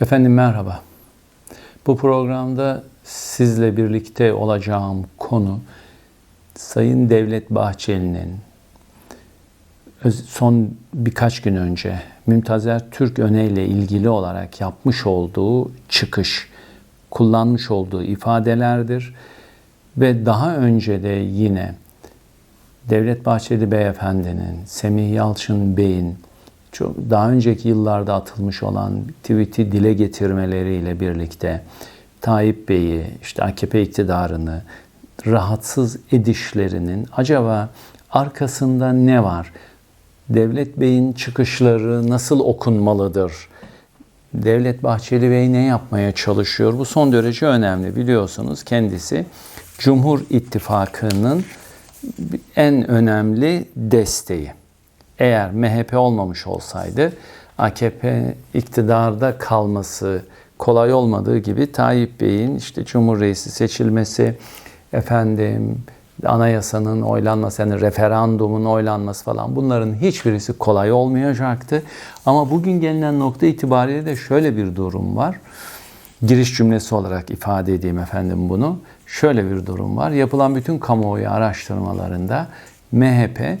Efendim merhaba. Bu programda sizle birlikte olacağım konu Sayın Devlet Bahçeli'nin son birkaç gün önce Mümtazer Türk Öne ile ilgili olarak yapmış olduğu çıkış, kullanmış olduğu ifadelerdir ve daha önce de yine Devlet Bahçeli Beyefendi'nin, Semih Yalçın Bey'in çok daha önceki yıllarda atılmış olan tweet'i dile getirmeleriyle birlikte Tayyip Bey'i, işte AKP iktidarını rahatsız edişlerinin acaba arkasında ne var? Devlet Bey'in çıkışları nasıl okunmalıdır? Devlet Bahçeli Bey ne yapmaya çalışıyor? Bu son derece önemli. Biliyorsunuz kendisi Cumhur İttifakı'nın en önemli desteği. Eğer MHP olmamış olsaydı AKP iktidarda kalması kolay olmadığı gibi Tayyip Bey'in işte Cumhur seçilmesi, efendim anayasanın oylanması, yani referandumun oylanması falan bunların hiçbirisi kolay olmayacaktı. Ama bugün gelinen nokta itibariyle de şöyle bir durum var. Giriş cümlesi olarak ifade edeyim efendim bunu. Şöyle bir durum var. Yapılan bütün kamuoyu araştırmalarında MHP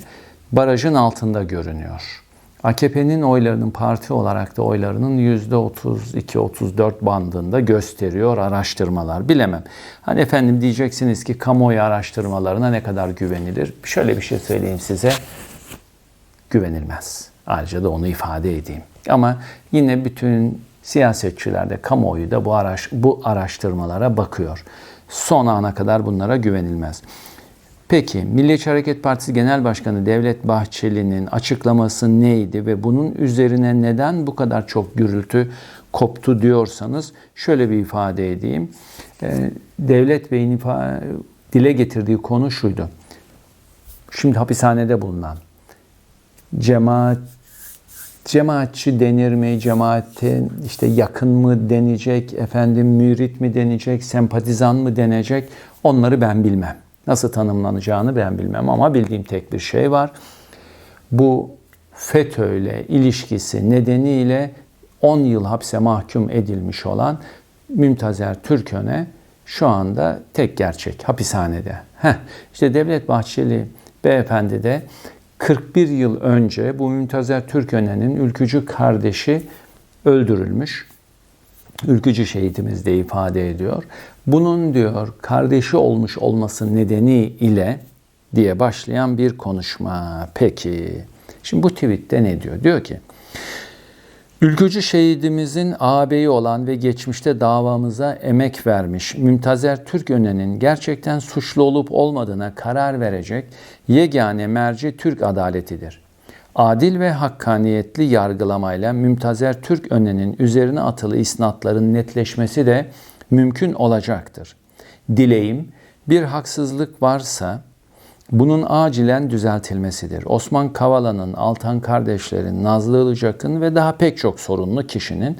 barajın altında görünüyor. AKP'nin oylarının parti olarak da oylarının %32-34 bandında gösteriyor araştırmalar. Bilemem. Hani efendim diyeceksiniz ki kamuoyu araştırmalarına ne kadar güvenilir? Şöyle bir şey söyleyeyim size. Güvenilmez. Ayrıca da onu ifade edeyim. Ama yine bütün siyasetçiler de kamuoyu da bu, araş, bu araştırmalara bakıyor. Son ana kadar bunlara güvenilmez. Peki Milliyetçi Hareket Partisi Genel Başkanı Devlet Bahçeli'nin açıklaması neydi ve bunun üzerine neden bu kadar çok gürültü koptu diyorsanız şöyle bir ifade edeyim. Ee, Devlet Bey'in dile getirdiği konu şuydu. Şimdi hapishanede bulunan cemaat cemaatçi denir mi, cemaatin işte yakın mı denecek, efendim mürit mi denecek, sempatizan mı denecek onları ben bilmem. Nasıl tanımlanacağını ben bilmem ama bildiğim tek bir şey var. Bu FETÖ ile ilişkisi nedeniyle 10 yıl hapse mahkum edilmiş olan Mümtazer Türköne şu anda tek gerçek hapishanede. Heh, işte Devlet Bahçeli beyefendi de 41 yıl önce bu Mümtazer Türköne'nin ülkücü kardeşi öldürülmüş. Ülkücü şehitimiz de ifade ediyor. Bunun diyor kardeşi olmuş olması nedeni ile diye başlayan bir konuşma. Peki. Şimdi bu tweette ne diyor? Diyor ki Ülkücü şehidimizin ağabeyi olan ve geçmişte davamıza emek vermiş Mümtazer Türköne'nin gerçekten suçlu olup olmadığına karar verecek yegane merci Türk adaletidir. Adil ve hakkaniyetli yargılamayla Mümtazer Türk Öne'nin üzerine atılı isnatların netleşmesi de mümkün olacaktır. Dileğim bir haksızlık varsa bunun acilen düzeltilmesidir. Osman Kavala'nın, Altan kardeşlerin, Nazlı Ilıcak'ın ve daha pek çok sorunlu kişinin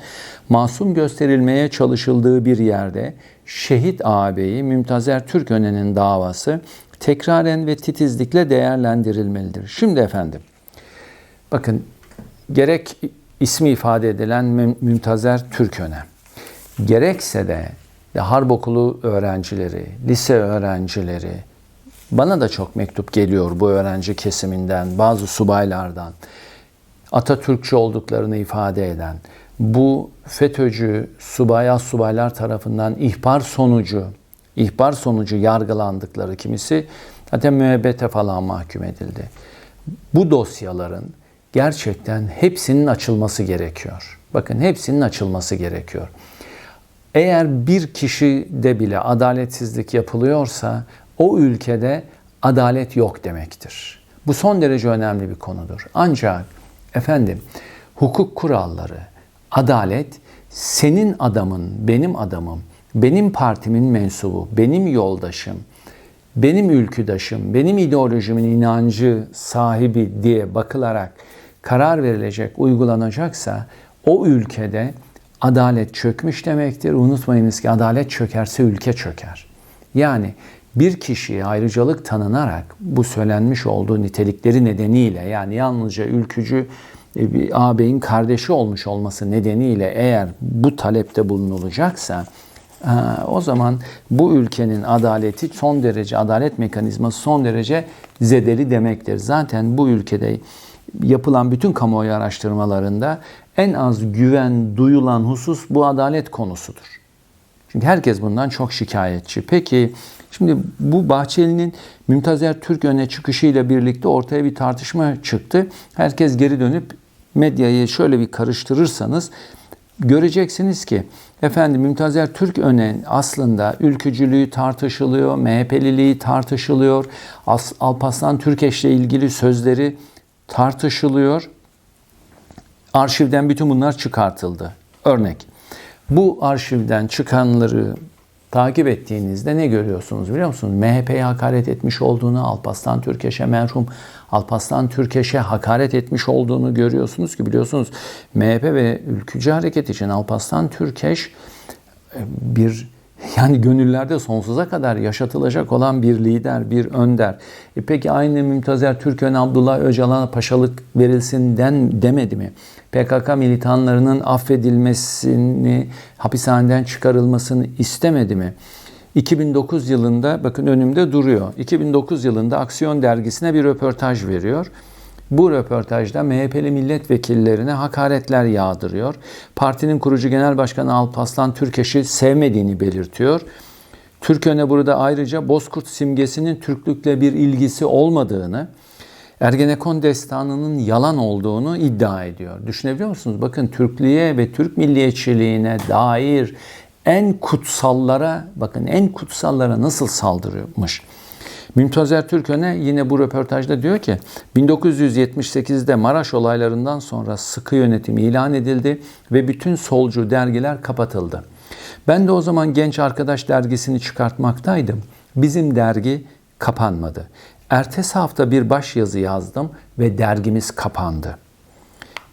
masum gösterilmeye çalışıldığı bir yerde şehit ağabeyi Mümtazer Türköne'nin davası tekraren ve titizlikle değerlendirilmelidir. Şimdi efendim, bakın gerek ismi ifade edilen Mümtazer Türköne, gerekse de harp okulu öğrencileri, lise öğrencileri, bana da çok mektup geliyor bu öğrenci kesiminden, bazı subaylardan. Atatürkçü olduklarını ifade eden, bu FETÖ'cü subay subaylar tarafından ihbar sonucu, ihbar sonucu yargılandıkları kimisi zaten müebbete falan mahkum edildi. Bu dosyaların gerçekten hepsinin açılması gerekiyor. Bakın hepsinin açılması gerekiyor. Eğer bir kişide bile adaletsizlik yapılıyorsa o ülkede adalet yok demektir. Bu son derece önemli bir konudur. Ancak efendim hukuk kuralları, adalet senin adamın, benim adamım, benim partimin mensubu, benim yoldaşım, benim ülküdaşım, benim ideolojimin inancı sahibi diye bakılarak karar verilecek, uygulanacaksa o ülkede adalet çökmüş demektir. Unutmayınız ki adalet çökerse ülke çöker. Yani bir kişiye ayrıcalık tanınarak bu söylenmiş olduğu nitelikleri nedeniyle yani yalnızca ülkücü e, bir ağabeyin kardeşi olmuş olması nedeniyle eğer bu talepte bulunulacaksa e, o zaman bu ülkenin adaleti son derece adalet mekanizması son derece zedeli demektir. Zaten bu ülkede yapılan bütün kamuoyu araştırmalarında en az güven duyulan husus bu adalet konusudur. Çünkü herkes bundan çok şikayetçi. Peki şimdi bu Bahçeli'nin Mümtazer Türk öne çıkışıyla birlikte ortaya bir tartışma çıktı. Herkes geri dönüp medyayı şöyle bir karıştırırsanız göreceksiniz ki efendim Mümtazer Türk öne aslında ülkücülüğü tartışılıyor, MHP'liliği tartışılıyor, Alparslan Türkeş'le ilgili sözleri tartışılıyor. Arşivden bütün bunlar çıkartıldı. Örnek. Bu arşivden çıkanları takip ettiğinizde ne görüyorsunuz biliyor musunuz? MHP'ye hakaret etmiş olduğunu, Alparslan Türkeş'e merhum Alparslan Türkeş'e hakaret etmiş olduğunu görüyorsunuz ki biliyorsunuz MHP ve Ülkücü Hareket için Alparslan Türkeş e, bir yani gönüllerde sonsuza kadar yaşatılacak olan bir lider, bir önder. E peki aynı Mümtazer Türkön Abdullah Öcalan'a paşalık verilsin den, demedi mi? PKK militanlarının affedilmesini, hapishaneden çıkarılmasını istemedi mi? 2009 yılında bakın önümde duruyor. 2009 yılında Aksiyon dergisine bir röportaj veriyor. Bu röportajda MHP'li milletvekillerine hakaretler yağdırıyor. Partinin kurucu genel başkanı Alparslan Türkeş'i sevmediğini belirtiyor. Türkön'e burada ayrıca Bozkurt simgesinin Türklükle bir ilgisi olmadığını, Ergenekon destanının yalan olduğunu iddia ediyor. Düşünebiliyor musunuz? Bakın Türklüğe ve Türk milliyetçiliğine dair en kutsallara, bakın en kutsallara nasıl saldırıyormuş. Mümtazer Türköne yine bu röportajda diyor ki 1978'de Maraş olaylarından sonra sıkı yönetim ilan edildi ve bütün solcu dergiler kapatıldı. Ben de o zaman Genç Arkadaş dergisini çıkartmaktaydım. Bizim dergi kapanmadı. Ertesi hafta bir baş yazı yazdım ve dergimiz kapandı.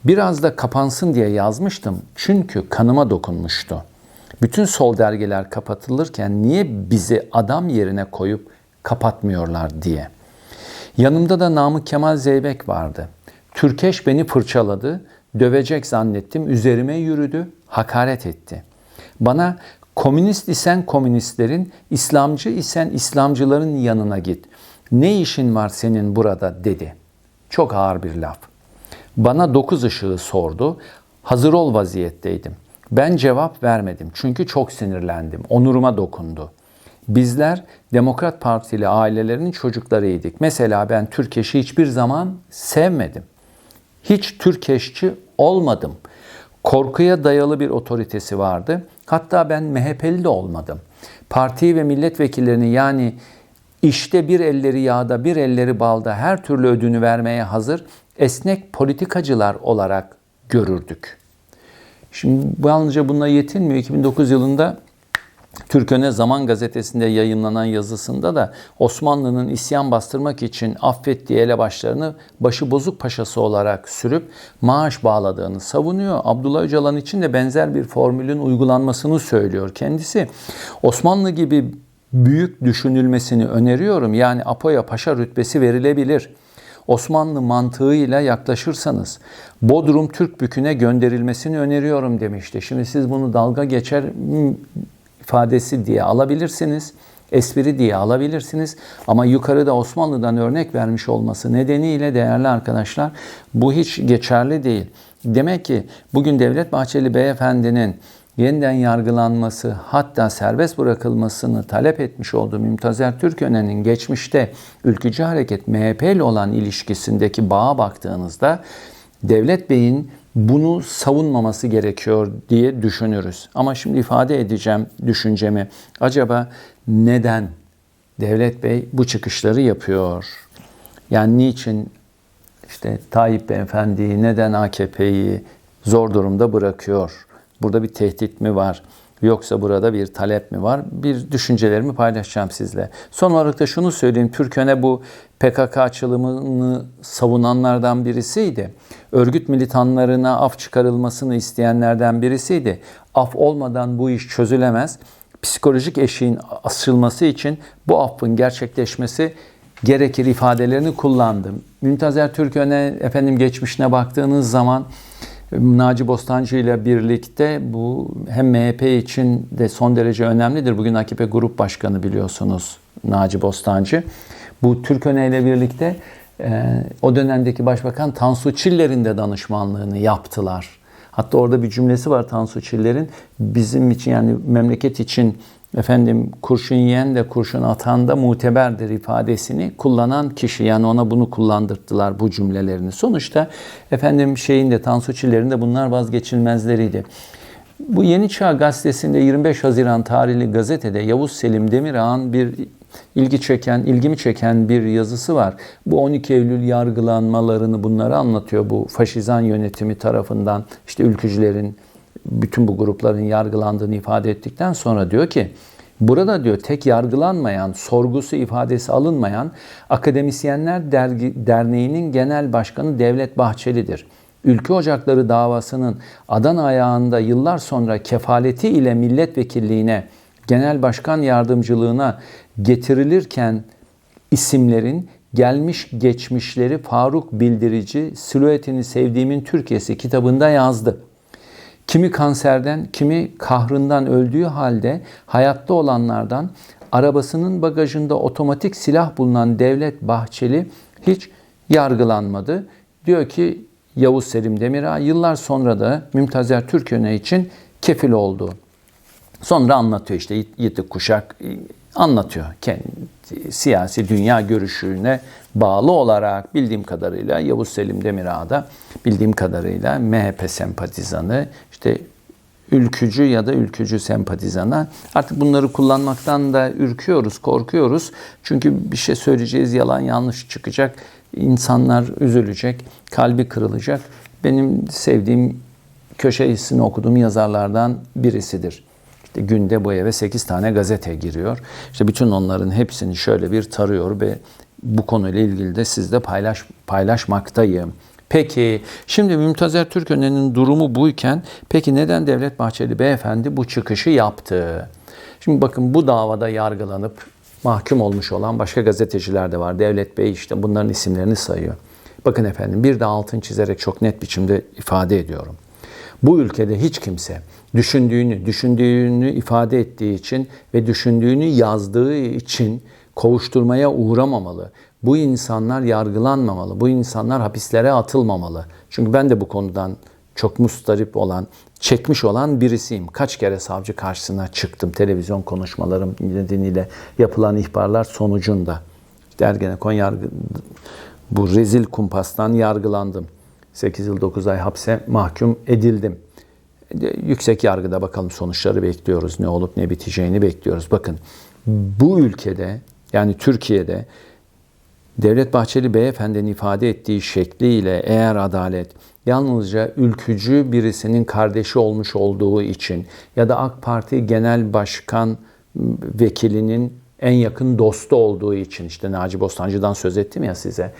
Biraz da kapansın diye yazmıştım çünkü kanıma dokunmuştu. Bütün sol dergiler kapatılırken niye bizi adam yerine koyup kapatmıyorlar diye. Yanımda da Namık Kemal Zeybek vardı. Türkeş beni fırçaladı, dövecek zannettim, üzerime yürüdü, hakaret etti. Bana komünist isen komünistlerin, İslamcı isen İslamcıların yanına git. Ne işin var senin burada dedi. Çok ağır bir laf. Bana dokuz ışığı sordu. Hazır ol vaziyetteydim. Ben cevap vermedim çünkü çok sinirlendim. Onuruma dokundu. Bizler Demokrat Partili ailelerinin çocuklarıydık. Mesela ben Türkeş'i hiçbir zaman sevmedim. Hiç Türkeşçi olmadım. Korkuya dayalı bir otoritesi vardı. Hatta ben MHP'li de olmadım. Partiyi ve milletvekillerini yani işte bir elleri yağda bir elleri balda her türlü ödünü vermeye hazır esnek politikacılar olarak görürdük. Şimdi yalnızca bununla yetinmiyor. 2009 yılında Türköne Zaman gazetesinde yayınlanan yazısında da Osmanlı'nın isyan bastırmak için affettiği elebaşlarını başı bozuk paşası olarak sürüp maaş bağladığını savunuyor. Abdullah Öcalan için de benzer bir formülün uygulanmasını söylüyor kendisi. Osmanlı gibi büyük düşünülmesini öneriyorum. Yani Apo'ya paşa rütbesi verilebilir. Osmanlı mantığıyla yaklaşırsanız Bodrum Türk büküne gönderilmesini öneriyorum demişti. Şimdi siz bunu dalga geçer ifadesi diye alabilirsiniz. Espri diye alabilirsiniz. Ama yukarıda Osmanlı'dan örnek vermiş olması nedeniyle değerli arkadaşlar bu hiç geçerli değil. Demek ki bugün Devlet Bahçeli Beyefendi'nin yeniden yargılanması hatta serbest bırakılmasını talep etmiş olduğu Mümtazer Türköne'nin geçmişte ülkücü hareket MHP ile olan ilişkisindeki bağa baktığınızda Devlet Bey'in bunu savunmaması gerekiyor diye düşünürüz. Ama şimdi ifade edeceğim düşüncemi. Acaba neden Devlet Bey bu çıkışları yapıyor? Yani niçin işte Tayyip Beyefendi'yi neden AKP'yi zor durumda bırakıyor? Burada bir tehdit mi var? Yoksa burada bir talep mi var? Bir düşüncelerimi paylaşacağım sizle. Son olarak da şunu söyleyeyim. Türköne bu PKK açılımını savunanlardan birisiydi. Örgüt militanlarına af çıkarılmasını isteyenlerden birisiydi. Af olmadan bu iş çözülemez. Psikolojik eşiğin asılması için bu affın gerçekleşmesi gerekir ifadelerini kullandım. Müntazer Türköne efendim geçmişine baktığınız zaman Naci Bostancı ile birlikte bu hem MHP için de son derece önemlidir. Bugün AKP Grup Başkanı biliyorsunuz Naci Bostancı. Bu Türköne ile birlikte e, o dönemdeki Başbakan Tansu Çiller'in de danışmanlığını yaptılar. Hatta orada bir cümlesi var Tansu Çiller'in. Bizim için yani memleket için efendim kurşun yiyen de kurşun atan da muteberdir ifadesini kullanan kişi yani ona bunu kullandırttılar bu cümlelerini. Sonuçta efendim şeyin de Tansu Çiller'in de bunlar vazgeçilmezleriydi. Bu Yeni Çağ gazetesinde 25 Haziran tarihli gazetede Yavuz Selim Demirağ'ın bir ilgi çeken, ilgimi çeken bir yazısı var. Bu 12 Eylül yargılanmalarını bunları anlatıyor bu faşizan yönetimi tarafından işte ülkücülerin bütün bu grupların yargılandığını ifade ettikten sonra diyor ki burada diyor tek yargılanmayan, sorgusu ifadesi alınmayan Akademisyenler Dergi, Derneği'nin genel başkanı Devlet Bahçeli'dir. Ülke Ocakları davasının Adana ayağında yıllar sonra kefaleti ile milletvekilliğine, genel başkan yardımcılığına getirilirken isimlerin gelmiş geçmişleri Faruk Bildirici Silüetini Sevdiğimin Türkiye'si kitabında yazdı. Kimi kanserden, kimi kahrından öldüğü halde hayatta olanlardan arabasının bagajında otomatik silah bulunan Devlet Bahçeli hiç yargılanmadı. Diyor ki Yavuz Selim Demirağ yıllar sonra da Mümtazer Türköne için kefil oldu. Sonra anlatıyor işte yitik kuşak anlatıyor kendi siyasi dünya görüşüne bağlı olarak bildiğim kadarıyla Yavuz Selim Demirağ da bildiğim kadarıyla MHP sempatizanı işte ülkücü ya da ülkücü sempatizana artık bunları kullanmaktan da ürküyoruz, korkuyoruz. Çünkü bir şey söyleyeceğiz yalan yanlış çıkacak. insanlar üzülecek, kalbi kırılacak. Benim sevdiğim köşe hissini okuduğum yazarlardan birisidir. İşte günde bu eve 8 tane gazete giriyor. İşte bütün onların hepsini şöyle bir tarıyor ve bu konuyla ilgili de sizle paylaş, paylaşmaktayım. Peki şimdi Mümtazer Türköne'nin durumu buyken peki neden Devlet Bahçeli Beyefendi bu çıkışı yaptı? Şimdi bakın bu davada yargılanıp mahkum olmuş olan başka gazeteciler de var. Devlet Bey işte bunların isimlerini sayıyor. Bakın efendim bir de altın çizerek çok net biçimde ifade ediyorum. Bu ülkede hiç kimse düşündüğünü, düşündüğünü ifade ettiği için ve düşündüğünü yazdığı için kovuşturmaya uğramamalı. Bu insanlar yargılanmamalı. Bu insanlar hapislere atılmamalı. Çünkü ben de bu konudan çok mustarip olan, çekmiş olan birisiyim. Kaç kere savcı karşısına çıktım. Televizyon konuşmalarım nedeniyle yapılan ihbarlar sonucunda. İşte Ergenekon yargı, bu rezil kumpastan yargılandım. 8 yıl 9 ay hapse mahkum edildim. Yüksek yargıda bakalım sonuçları bekliyoruz. Ne olup ne biteceğini bekliyoruz. Bakın bu ülkede yani Türkiye'de Devlet Bahçeli Beyefendi'nin ifade ettiği şekliyle eğer adalet yalnızca ülkücü birisinin kardeşi olmuş olduğu için ya da AK Parti Genel Başkan vekilinin en yakın dostu olduğu için işte Naci Bostancı'dan söz ettim ya size.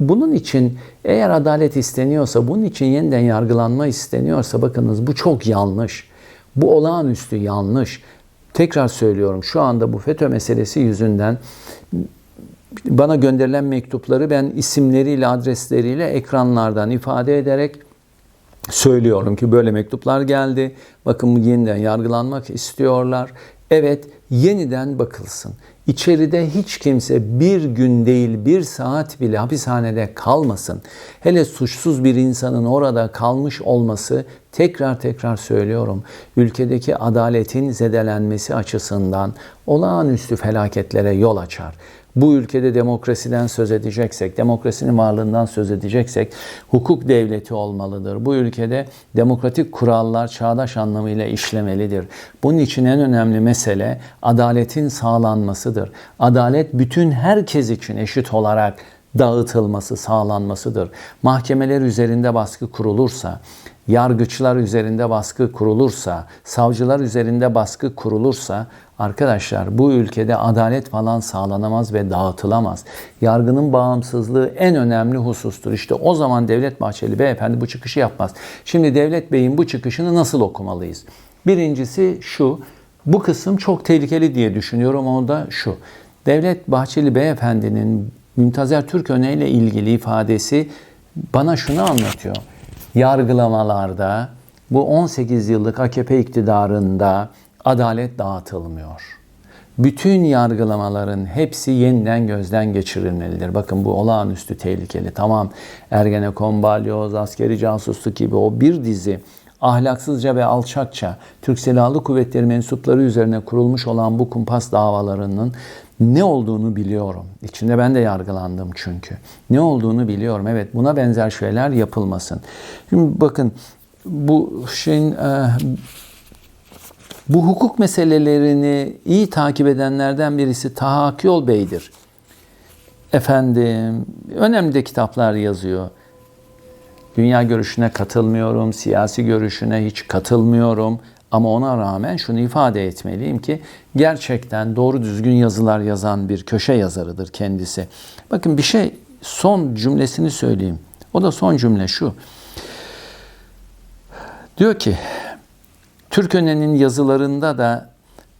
Bunun için eğer adalet isteniyorsa, bunun için yeniden yargılanma isteniyorsa bakınız bu çok yanlış. Bu olağanüstü yanlış. Tekrar söylüyorum şu anda bu FETÖ meselesi yüzünden bana gönderilen mektupları ben isimleriyle, adresleriyle ekranlardan ifade ederek söylüyorum ki böyle mektuplar geldi. Bakın yeniden yargılanmak istiyorlar. Evet, yeniden bakılsın. İçeride hiç kimse bir gün değil bir saat bile hapishanede kalmasın. Hele suçsuz bir insanın orada kalmış olması tekrar tekrar söylüyorum. Ülkedeki adaletin zedelenmesi açısından olağanüstü felaketlere yol açar bu ülkede demokrasiden söz edeceksek, demokrasinin varlığından söz edeceksek hukuk devleti olmalıdır. Bu ülkede demokratik kurallar çağdaş anlamıyla işlemelidir. Bunun için en önemli mesele adaletin sağlanmasıdır. Adalet bütün herkes için eşit olarak dağıtılması, sağlanmasıdır. Mahkemeler üzerinde baskı kurulursa, yargıçlar üzerinde baskı kurulursa, savcılar üzerinde baskı kurulursa arkadaşlar bu ülkede adalet falan sağlanamaz ve dağıtılamaz. Yargının bağımsızlığı en önemli husustur. İşte o zaman Devlet Bahçeli beyefendi bu çıkışı yapmaz. Şimdi Devlet Bey'in bu çıkışını nasıl okumalıyız? Birincisi şu, bu kısım çok tehlikeli diye düşünüyorum. O da şu. Devlet Bahçeli beyefendinin Müntazer Türköne ile ilgili ifadesi bana şunu anlatıyor. Yargılamalarda bu 18 yıllık AKP iktidarında adalet dağıtılmıyor. Bütün yargılamaların hepsi yeniden gözden geçirilmelidir. Bakın bu olağanüstü tehlikeli. Tamam Ergenekon, Balyoz, askeri casusluk gibi o bir dizi ahlaksızca ve alçakça Türk Silahlı Kuvvetleri mensupları üzerine kurulmuş olan bu kumpas davalarının ne olduğunu biliyorum. İçinde ben de yargılandım çünkü. Ne olduğunu biliyorum. Evet buna benzer şeyler yapılmasın. Şimdi bakın bu şeyin e, bu hukuk meselelerini iyi takip edenlerden birisi Taha Akyol Bey'dir. Efendim, önemli de kitaplar yazıyor. Dünya görüşüne katılmıyorum, siyasi görüşüne hiç katılmıyorum. Ama ona rağmen şunu ifade etmeliyim ki gerçekten doğru düzgün yazılar yazan bir köşe yazarıdır kendisi. Bakın bir şey son cümlesini söyleyeyim. O da son cümle şu. Diyor ki Türköne'nin yazılarında da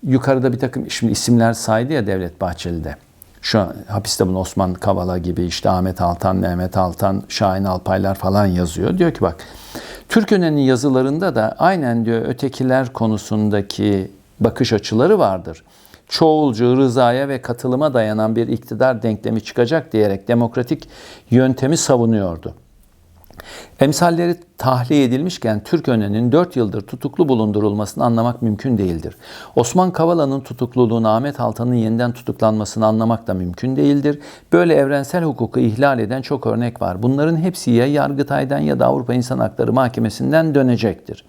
yukarıda bir takım şimdi isimler saydı ya Devlet Bahçeli'de. Şu an hapiste bunu Osman Kavala gibi işte Ahmet Altan, Mehmet Altan, Şahin Alpaylar falan yazıyor. Diyor ki bak Türköne'nin yazılarında da aynen diyor ötekiler konusundaki bakış açıları vardır. Çoğulcu, rızaya ve katılıma dayanan bir iktidar denklemi çıkacak diyerek demokratik yöntemi savunuyordu. Emsalleri tahliye edilmişken Türköne'nin 4 yıldır tutuklu bulundurulmasını anlamak mümkün değildir. Osman Kavala'nın tutukluluğunu Ahmet Altan'ın yeniden tutuklanmasını anlamak da mümkün değildir. Böyle evrensel hukuku ihlal eden çok örnek var. Bunların hepsi ya Yargıtay'dan ya da Avrupa İnsan Hakları Mahkemesi'nden dönecektir.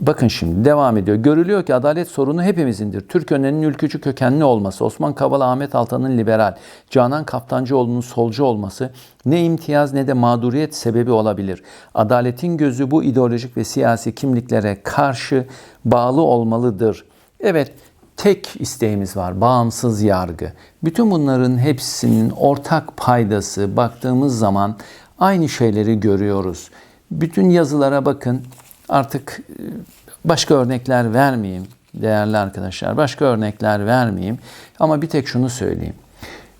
Bakın şimdi devam ediyor. Görülüyor ki adalet sorunu hepimizindir. Türk önenin ülkücü kökenli olması, Osman Kavala, Ahmet Altan'ın liberal, Canan Kaftancıoğlu'nun solcu olması ne imtiyaz ne de mağduriyet sebebi olabilir. Adaletin gözü bu ideolojik ve siyasi kimliklere karşı bağlı olmalıdır. Evet, tek isteğimiz var, bağımsız yargı. Bütün bunların hepsinin ortak paydası baktığımız zaman aynı şeyleri görüyoruz. Bütün yazılara bakın, Artık e, başka örnekler vermeyeyim değerli arkadaşlar. Başka örnekler vermeyeyim. Ama bir tek şunu söyleyeyim.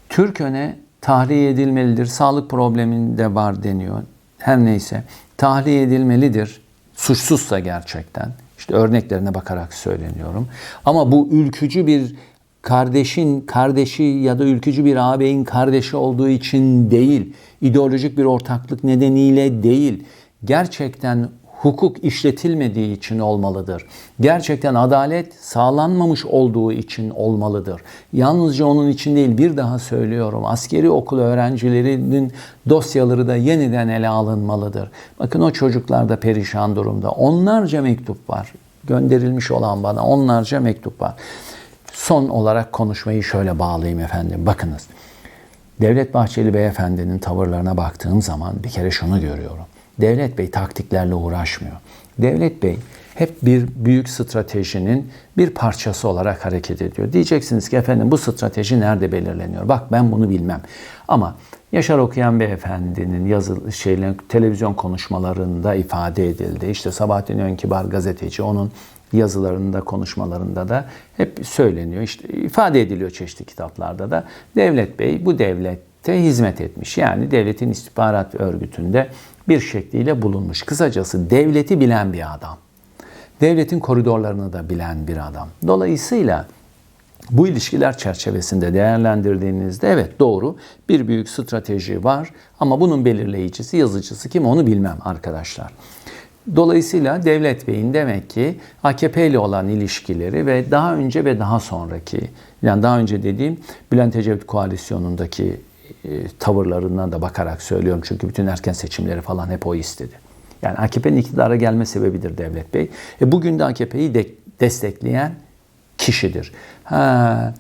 Türk öne tahliye edilmelidir. Sağlık probleminde var deniyor. Her neyse tahliye edilmelidir. Suçsuzsa gerçekten. İşte örneklerine bakarak söyleniyorum. Ama bu ülkücü bir kardeşin kardeşi ya da ülkücü bir ağabeyin kardeşi olduğu için değil, ideolojik bir ortaklık nedeniyle değil, gerçekten hukuk işletilmediği için olmalıdır. Gerçekten adalet sağlanmamış olduğu için olmalıdır. Yalnızca onun için değil bir daha söylüyorum. Askeri okul öğrencilerinin dosyaları da yeniden ele alınmalıdır. Bakın o çocuklar da perişan durumda. Onlarca mektup var. Gönderilmiş olan bana onlarca mektup var. Son olarak konuşmayı şöyle bağlayayım efendim. Bakınız. Devlet Bahçeli Beyefendi'nin tavırlarına baktığım zaman bir kere şunu görüyorum. Devlet Bey taktiklerle uğraşmıyor. Devlet Bey hep bir büyük stratejinin bir parçası olarak hareket ediyor. Diyeceksiniz ki efendim bu strateji nerede belirleniyor? Bak ben bunu bilmem. Ama Yaşar Okuyan Beyefendi'nin yazı şeyle televizyon konuşmalarında ifade edildi. İşte Sabahattin Önkibar gazeteci onun yazılarında, konuşmalarında da hep söyleniyor. İşte ifade ediliyor çeşitli kitaplarda da. Devlet Bey bu devlette hizmet etmiş. Yani devletin istihbarat örgütünde bir şekliyle bulunmuş. Kısacası devleti bilen bir adam. Devletin koridorlarını da bilen bir adam. Dolayısıyla bu ilişkiler çerçevesinde değerlendirdiğinizde evet doğru bir büyük strateji var ama bunun belirleyicisi, yazıcısı kim onu bilmem arkadaşlar. Dolayısıyla Devlet Bey'in demek ki AKP ile olan ilişkileri ve daha önce ve daha sonraki yani daha önce dediğim Bülent Ecevit koalisyonundaki tavırlarından da bakarak söylüyorum. Çünkü bütün erken seçimleri falan hep o istedi. Yani AKP'nin iktidara gelme sebebidir Devlet Bey. E bugün de AKP'yi de destekleyen kişidir. Ha,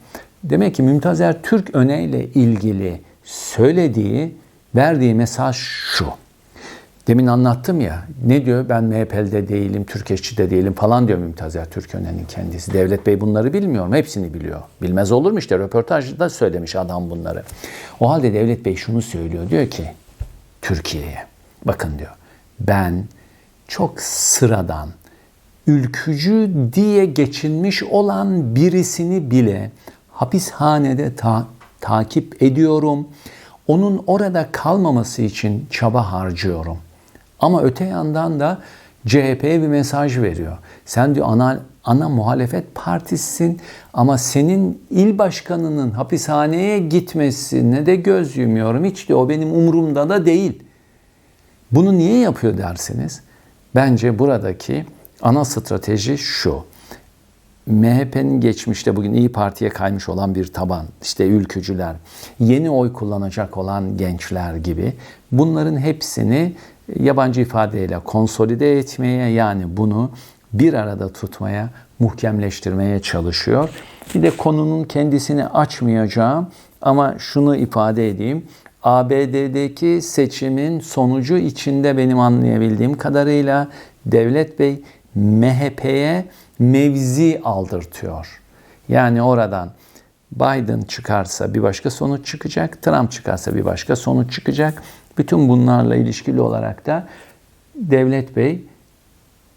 demek ki Mümtazer Türk öneyle ilgili söylediği, verdiği mesaj şu. Demin anlattım ya. Ne diyor? Ben MHP'de değilim, Türkeşçi'de değilim falan diyor Mümtazer Türkören'in kendisi. Devlet Bey bunları bilmiyor mu? Hepsini biliyor. Bilmez olur mu işte? Röportajda söylemiş adam bunları. O halde Devlet Bey şunu söylüyor. Diyor ki Türkiye'ye bakın diyor. Ben çok sıradan, ülkücü diye geçinmiş olan birisini bile hapishanede ta takip ediyorum. Onun orada kalmaması için çaba harcıyorum. Ama öte yandan da CHP'ye bir mesaj veriyor. Sen diyor ana ana muhalefet partisisin ama senin il başkanının hapishaneye gitmesine de göz yumuyorum. Hiç diyor o benim umurumda da değil. Bunu niye yapıyor dersiniz? Bence buradaki ana strateji şu. MHP'nin geçmişte bugün İyi Parti'ye kaymış olan bir taban, işte ülkücüler, yeni oy kullanacak olan gençler gibi bunların hepsini yabancı ifadeyle konsolide etmeye yani bunu bir arada tutmaya, muhkemleştirmeye çalışıyor. Bir de konunun kendisini açmayacağım ama şunu ifade edeyim. ABD'deki seçimin sonucu içinde benim anlayabildiğim kadarıyla Devlet Bey MHP'ye mevzi aldırtıyor. Yani oradan Biden çıkarsa bir başka sonuç çıkacak, Trump çıkarsa bir başka sonuç çıkacak. Bütün bunlarla ilişkili olarak da Devlet Bey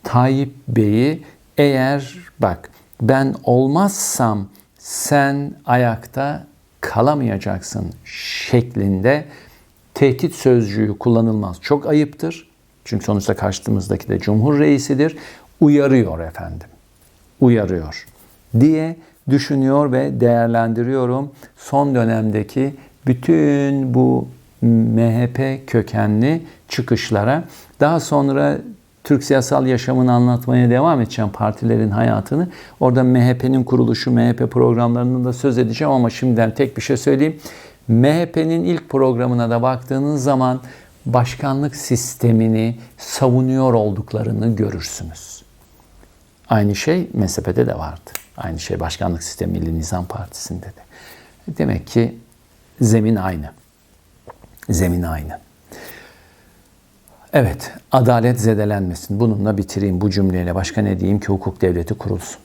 Tayyip Bey'i eğer bak ben olmazsam sen ayakta kalamayacaksın şeklinde tehdit sözcüğü kullanılmaz. Çok ayıptır. Çünkü sonuçta karşımızdaki de Cumhur Reisidir. Uyarıyor efendim. Uyarıyor diye düşünüyor ve değerlendiriyorum. Son dönemdeki bütün bu MHP kökenli çıkışlara daha sonra Türk siyasal yaşamını anlatmaya devam edeceğim partilerin hayatını. Orada MHP'nin kuruluşu, MHP programlarını da söz edeceğim ama şimdiden tek bir şey söyleyeyim. MHP'nin ilk programına da baktığınız zaman başkanlık sistemini savunuyor olduklarını görürsünüz. Aynı şey MSP'de de vardı. Aynı şey başkanlık sistemiyle Nizam Partisi'nde de. Demek ki zemin aynı. Zemin aynı. Evet, adalet zedelenmesin. Bununla bitireyim bu cümleyle. Başka ne diyeyim ki hukuk devleti kurulsun.